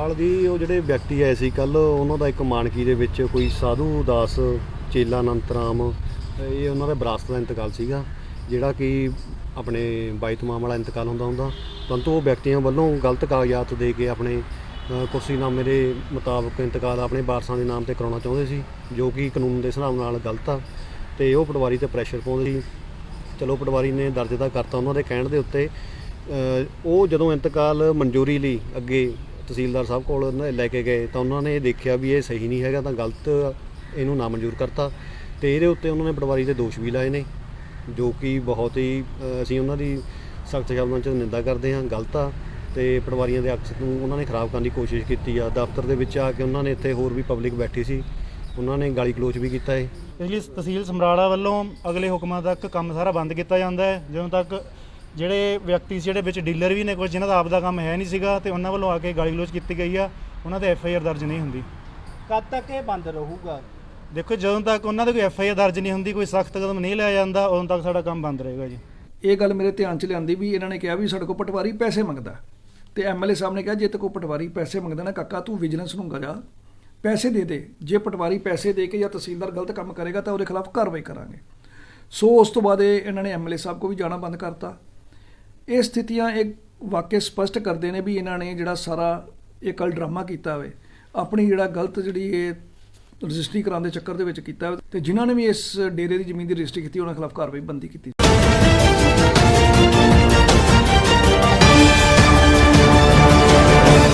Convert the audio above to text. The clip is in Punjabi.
ਦੀ ਉਹ ਜਿਹੜੇ ਵਿਅਕਤੀ ਆਏ ਸੀ ਕੱਲ ਉਹਨਾਂ ਦਾ ਇੱਕ ਮਾਨਕੀ ਦੇ ਵਿੱਚ ਕੋਈ ਸਾਧੂ ਦਾਸ ਚੇਲਾ ਅਨੰਤਰਾਮ ਇਹ ਉਹਨਾਂ ਦਾ ਵਿਰਾਸਤ ਦਾ ਇੰਤਕਾਲ ਸੀਗਾ, ਜਿਹੜਾ ਕਿ ਆਪਣੇ ਬਾਈਤਮਾਮ ਵਾਲਾ ਇੰਤਕਾਲ ਹੁੰਦਾ ਹੁੰਦਾ। ਪਰੰਤੂ ਉਹ ਵਿਅਕਤੀਆਂ ਵੱਲੋਂ ਗਲਤ ਕਾਗਜ਼ਾਤ ਦੇ ਕੇ ਆਪਣੇ ਕੁਰਸੀਨਾਮੇ ਦੇ ਮੁਤਾਬਕ ਇੰਤਕਾਲ ਆਪਣੇ ਵਾਰਸਾਂ ਦੇ ਨਾਮ ਤੇ ਕਰਾਉਣਾ ਚਾਹੁੰਦੇ ਸੀ, ਜੋ ਕਿ ਕਾਨੂੰਨ ਦੇ ਹਿਸਾਬ ਨਾਲ ਗਲਤ ਆ। ਤੇ ਉਹ ਪਟਵਾਰੀ ਤੇ ਪ੍ਰੈਸ਼ਰ ਪਾਉਂਦੇ ਸੀ। ਚਲੋ ਪਟਵਾਰੀ ਨੇ ਦਰਜ ਦਾ ਕਰਤਾ ਉਹਨਾਂ ਦੇ ਕਹਿਣ ਦੇ ਉੱਤੇ ਉਹ ਜਦੋਂ ਇੰਤਕਾਲ ਮਨਜ਼ੂਰੀ ਲਈ ਅੱਗੇ ਤਹਿਸੀਲਦਾਰ ਸਾਹਿਬ ਕੋਲ ਉਹਨਾਂ ਲੈ ਕੇ ਗਏ, ਤਾਂ ਉਹਨਾਂ ਨੇ ਇਹ ਦੇਖਿਆ ਵੀ ਇਹ ਸਹੀ ਨਹੀਂ ਹੈਗਾ, ਤਾਂ ਗਲਤ ਇਹਨੂੰ ਨਾ ਮਨਜ਼ੂਰ ਕਰਤਾ। ਤੇ ਇਹਦੇ ਉੱਤੇ ਉਹਨਾਂ ਨੇ ਪਟਵਾਰੀ ਦੇ ਦੋਸ਼ ਵੀ ਲਾਏ ਨੇ, ਜੋ ਕਿ ਬਹੁਤ ਹੀ ਅਸੀਂ ਉਹਨਾਂ ਦੀ ਸਖਤ ਸ਼ਬਦਾਂ 'ਚ ਨਿੰਦਾ ਕਰਦੇ ਹਾਂ, ਗਲਤ ਆ। ਤੇ ਪਟਵਾਰੀਆਂ ਦੇ ਅਕਸ ਨੂੰ ਉਹਨਾਂ ਨੇ ਖਰਾਬ ਕਰਨ ਦੀ ਕੋਸ਼ਿਸ਼ ਕੀਤੀ ਆ। ਦਫ਼ਤਰ ਦੇ ਵਿੱਚ ਆ ਕੇ ਉਹਨਾਂ ਨੇ ਇੱਥੇ ਹੋਰ ਵੀ ਪਬਲਿਕ ਬੈਠੀ ਸੀ, ਉਹਨਾਂ ਨੇ ਗਾਲੀ ਗਲੋਚ ਵੀ ਕੀਤਾ ਹੈ ਇਸ ਤਹਿਸੀਲ ਸਮਰਾਲਾ ਵੱਲੋਂ ਅਗਲੇ ਹੁਕਮਾਂ ਤੱਕ ਕੰਮ ਸਾਰਾ ਬੰਦ ਕੀਤਾ ਜਾਂਦਾ ਹੈ, ਜਦੋਂ ਤੱਕ ਜਿਹੜੇ ਵਿਅਕਤੀ ਸੀ ਜਿਹੜੇ ਵਿੱਚ ਡੀਲਰ ਵੀ ਨੇ ਕੁਝ ਜਿਨ੍ਹਾਂ ਦਾ ਆਪ ਦਾ ਕੰਮ ਹੈ ਨਹੀਂ ਸੀਗਾ ਤੇ ਉਹਨਾਂ ਵੱਲੋਂ ਆ ਕੇ ਗਾਲੀ ਗਲੋਚ ਕੀਤੀ ਗਈ ਆ ਉਹਨਾਂ ਤੇ ਐਫ ਆਈ ਆਰ ਦਰਜ ਨਹੀਂ ਹੁੰਦੀ। ਕਦ ਤੱਕ ਇਹ ਬੰਦ ਰਹੂਗਾ? ਦੇਖੋ ਜਦੋਂ ਤੱਕ ਉਹਨਾਂ ਦੇ ਕੋਈ ਐਫ ਆਈ ਆਰ ਦਰਜ ਨਹੀਂ ਹੁੰਦੀ ਕੋਈ ਸਖਤ ਕਦਮ ਨਹੀਂ ਲਿਆ ਜਾਂਦਾ ਉਦੋਂ ਤੱਕ ਸਾਡਾ ਕੰਮ ਬੰਦ ਰਹੇਗਾ ਜੀ। ਇਹ ਗੱਲ ਮੇਰੇ ਧਿਆਨ 'ਚ ਲਿਆਂਦੀ ਵੀ ਇਹਨਾਂ ਨੇ ਕਿਹਾ ਵੀ ਸਾਡੇ ਕੋਲ ਪਟਵਾਰੀ ਪੈਸੇ ਮੰਗਦਾ। ਤੇ ਐਮਐਲਏ ਸਾਹਿਬ ਨੇ ਕਿਹਾ ਜੇ ਤੇ ਕੋ ਪਟਵਾਰੀ ਪੈਸੇ ਮੰਗਦਾ ਨਾ ਕਾਕਾ ਤੂੰ ਵਿਜੀਲੈਂਸ ਨੂੰ ਜਾ ਪੈਸੇ ਦੇ ਦੇ। ਜੇ ਪਟਵਾਰੀ ਪੈਸੇ ਦੇ ਕੇ ਜਾਂ ਤਹਿਸੀਲਦਾਰ ਗਲਤ ਕੰਮ ਕਰੇਗਾ ਤਾਂ ਉਹਦੇ ਖਿਲਾਫ ਕਾਰਵਾਈ ਕਰਾਂਗੇ। ਸੋ ਉਸ ਤੋਂ ਬਾਅਦ ਇਹ ਇਹਨਾਂ ਨੇ ਐਮਐਲਏ ਸਾਹਿਬ ਕੋ ਵੀ ਜਾਣਾ ਬੰਦ ਕਰਤਾ। ਇਹ ਸਥਿਤੀਆਂ ਇਹ ਵਾਕਿਆ ਸਪਸ਼ਟ ਕਰਦੇ ਨੇ ਵੀ ਇਹਨਾਂ ਨੇ ਜਿਹੜਾ ਸਾਰਾ ਇਹ ਕੱਲ ਡਰਾਮਾ ਕੀਤਾ ਹੋਵੇ ਆਪਣੀ ਜਿਹੜਾ ਗਲਤ ਜਿਹੜੀ ਇਹ ਰਜਿਸਟਰੀ ਕਰਾਉਣ ਦੇ ਚੱਕਰ ਦੇ ਵਿੱਚ ਕੀਤਾ ਹੋਵੇ ਤੇ ਜਿਨ੍ਹਾਂ ਨੇ ਵੀ ਇਸ ਡੇਰੇ ਦੀ ਜ਼ਮੀਨ ਦੀ ਰਜਿਸਟਰੀ ਕੀਤੀ, ਉਹਨਾਂ ਖਿਲਾਫ ਕਾਰਵਾਈ ਬੰਦੀ ਕੀਤੀ